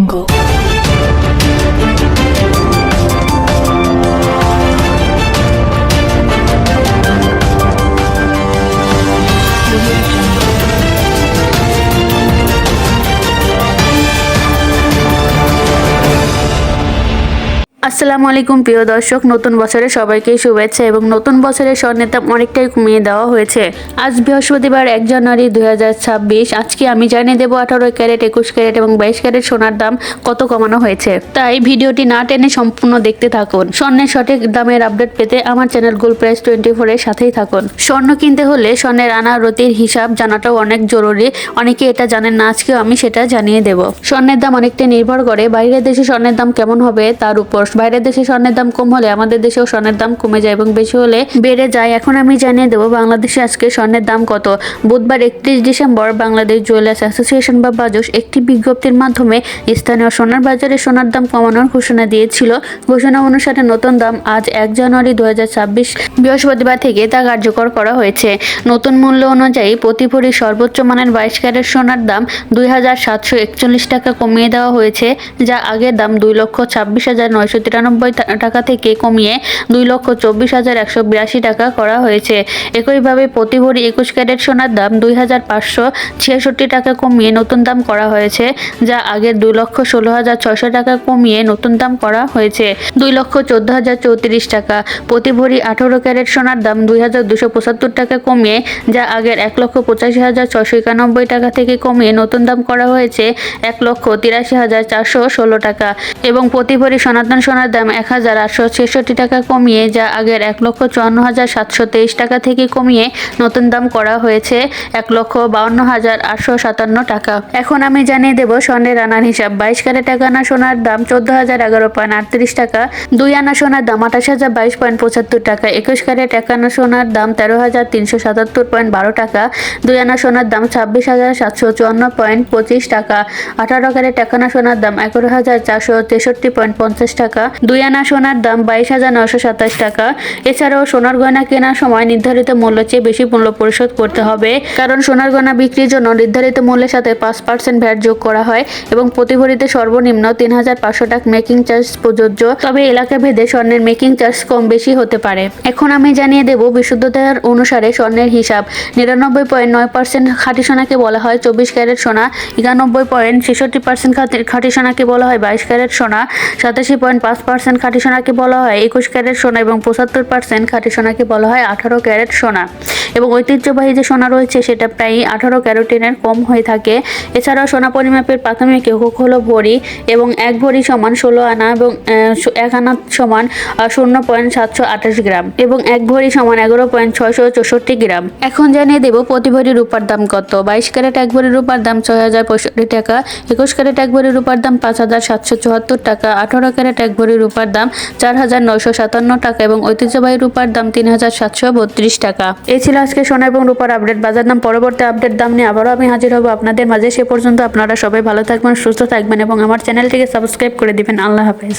jungle. আসসালামু আলাইকুম, প্রিয় দর্শক। নতুন বছরে সবাইকে শুভেচ্ছা এবং নতুন বছরের স্বর্ণের দাম অনেকটাই কমিয়ে দেওয়া হয়েছে। আজ বৃহস্পতিবার, এক জানুয়ারি দু হাজার ছাব্বিশ। আজকে আমি জানিয়ে দেবো আঠারো ক্যারেট, একুশ ক্যারেট এবং বাইশ ক্যারেট সোনার দাম কত কমানো হয়েছে। তাই ভিডিওটি না টেনে সম্পূর্ণ দেখতে থাকুন। স্বর্ণের সঠিক দামের আপডেট পেতে আমার চ্যানেল গোল প্রাইস টোয়েন্টি ফোরের সাথেই থাকুন। স্বর্ণ কিনতে হলে স্বর্ণের আনা রতির হিসাব জানাটাও অনেক জরুরি। অনেকে এটা জানেন না, আজকেও আমি সেটা জানিয়ে দেব। স্বর্ণের দাম অনেকটাই নির্ভর করে বাইরের দেশে স্বর্ণের দাম কেমন হবে, তার উপর বাইরের দেশে স্বর্ণের দাম কম হলে আমাদের দেশেও স্বর্ণের দাম কমে যায় এবং বেশি হলে বেড়ে যায়। এখন আমি জানিয়ে দেবো বাংলাদেশে আজকে স্বর্ণের দাম কত। বুধবার একত্রিশ ডিসেম্বর বাংলাদেশ জুয়েলার্স অ্যাসোসিয়েশন বা বাজস একটি বিজ্ঞপ্তির মাধ্যমে স্থানীয় সোনার বাজারে সোনার দাম কমানোর ঘোষণা দিয়েছিল। ঘোষণা অনুসারে নতুন দাম আজ এক জানুয়ারি দুই হাজার ছাব্বিশ বৃহস্পতিবার থেকে তা কার্যকর করা হয়েছে। নতুন মূল্য অনুযায়ী প্রতি ভরি সর্বোচ্চ মানের বাইশ ক্যারেট সোনার দাম দুই হাজার সাতশো একচল্লিশ টাকা কমিয়ে দেওয়া হয়েছে, যা আগের দাম দুই লক্ষ ছাব্বিশ হাজার নয়শো তিরানব্বই টাকা থেকে কমিয়ে দুই লক্ষ চব্বিশ হাজার একশো বিরাশি টাকা করা হয়েছে। একইভাবে প্রতি ভরি একুশ ক্যারেট সোনার দাম দুই হাজার পাঁচশো ছিয়াষট্টি টাকা কমিয়ে নতুন দাম করা হয়েছে, যা আগের দুই লক্ষ ষোলো হাজার ছশো টাকা কমিয়ে নতুন দাম করা হয়েছে। দুই লক্ষ চোদ্দ হাজার চৌত্রিশ টাকা। প্রতি ভরি আঠারো ক্যারেট সোনার দাম দুই হাজার দুশো পঁচাত্তর টাকা কমিয়ে, যা আগের এক লক্ষ পঁচাশি হাজার ছশো একানব্বই টাকা থেকে কমিয়ে নতুন দাম করা হয়েছে, এক লক্ষ তিরাশি হাজার চারশো ষোলো টাকা। এবং প্রতি ভরি সনাতন সোনার দাম এক হাজার আটশো ছেষট্টি টাকা কমিয়ে, যা আগের এক লক্ষ চুয়ান্ন হাজার সাতশো তেইশ টাকা থেকে কমিয়ে নতুন দাম করা হয়েছে এক লক্ষ বাউন্ন হাজার আটশো সাতান্ন টাকা। এখন আমি জানিয়ে দেব স্বর্ণের আনার হিসাব। বাইশ ক্যারেট এক আনা সোনার দাম চোদ্দ হাজার এগারো পয়েন্ট আটত্রিশ টাকা। দুই আনা সোনার দাম আঠাশ হাজার বাইশ পয়েন্ট পঁচাত্তর টাকা। একুশ ক্যারেট এক আনা সোনার দাম তেরো হাজার তিনশো সাতাত্তর পয়েন্ট বারো টাকা। দুই আনা সোনার দাম ছাব্বিশ হাজার সাতশো চুয়ান্ন পয়েন্ট পঁচিশ টাকা। আঠারো ক্যারেট এক আনা সোনার দাম এগারো হাজার চারশো তেষট্টি পয়েন্ট পঞ্চাশ টাকা। দুই আনা সোনার দাম বাইশ হাজার নশো সাতাশ টাকা। এছাড়াও সোনার গয়না কেনার সময় নির্ধারিত মূল্য চেয়ে বেশি মূল্য পরিশোধ করতে হবে। কারণ সোনার গয়না বিক্রির জন্য নির্ধারিত মূল্যের সাথে পাঁচ পার্সেন্ট ভ্যাট যোগ করা হয় এবং প্রতি ভরিতে সর্বনিম্ন তিন হাজার পাঁচশো টাকা মেকিং চার্জ প্রযোজ্য। তবে এলাকা ভেদে স্বর্ণের মেকিং চার্জ কম বেশি হতে পারে। এখন আমি জানিয়ে দেব বিশুদ্ধতার অনুসারে স্বর্ণের হিসাব। নিরানব্বই পয়েন্ট নয় পার্সেন্ট খাঁটি সোনাকে বলা হয় চব্বিশ ক্যারেট সোনা। একানব্বই পয়েন্ট ছেষট্টি পার্সেন্ট খাঁটি সোনাকে বলা হয় বাইশ ক্যারেট সোনা। সাতাশি পয়েন্ট পাঁচ পার্সেন্ট খাঁটি সোনাকে বলা হয়, একুশ ক্যারেট সোনা এবং পঁচাত্তর পার্সেন্ট খাঁটি সোনাকে বলা হয়, আঠারো ক্যারেট সোনা। এবং ঐতিহ্যবাহী যে সোনা রয়েছে, সেটা প্রায় আঠারো ক্যারোটিনের কম হয়ে থাকে। এছাড়াও সোনা পরিমাপের প্রাথমিক একক হলো ভরি এবং এক ভরি সমান ষোলো আনা এবং এক আনা সমান শূন্য পয়েন্ট সাতশো আঠাশ গ্রাম এবং এক ভরি সমান এগারো পয়েন্ট ছয়শো চৌষট্টি গ্রাম। এখন জানিয়ে দেব প্রতি ভরি রূপার দাম কত। বাইশ ক্যারেট এক ভরি রূপার দাম ছয় হাজার পঁয়ষট্টি টাকা, একুশ ক্যারেট এক ভরি রূপার দাম পাঁচ হাজার সাতশো চুয়াত্তর টাকা, আঠারো ক্যারেট এক ভরি রূপার দাম চার হাজার নয়শো সাতান্ন টাকা এবং ঐতিহ্যবাহী রূপার দাম তিন হাজার সাতশো বত্রিশ টাকা। এই ছিল আজকে সোনা এবং রূপার আপডেট বাজার দাম পরবর্তী আপডেট দাম নিয়ে আবারও আমি হাজির হব আপনাদের মাঝে। সে পর্যন্ত আপনারা সবাই ভালো থাকবেন, সুস্থ থাকবেন এবং আমার চ্যানেলটিকে সাবস্ক্রাইব করে দিবেন। আল্লাহ হাফেজ।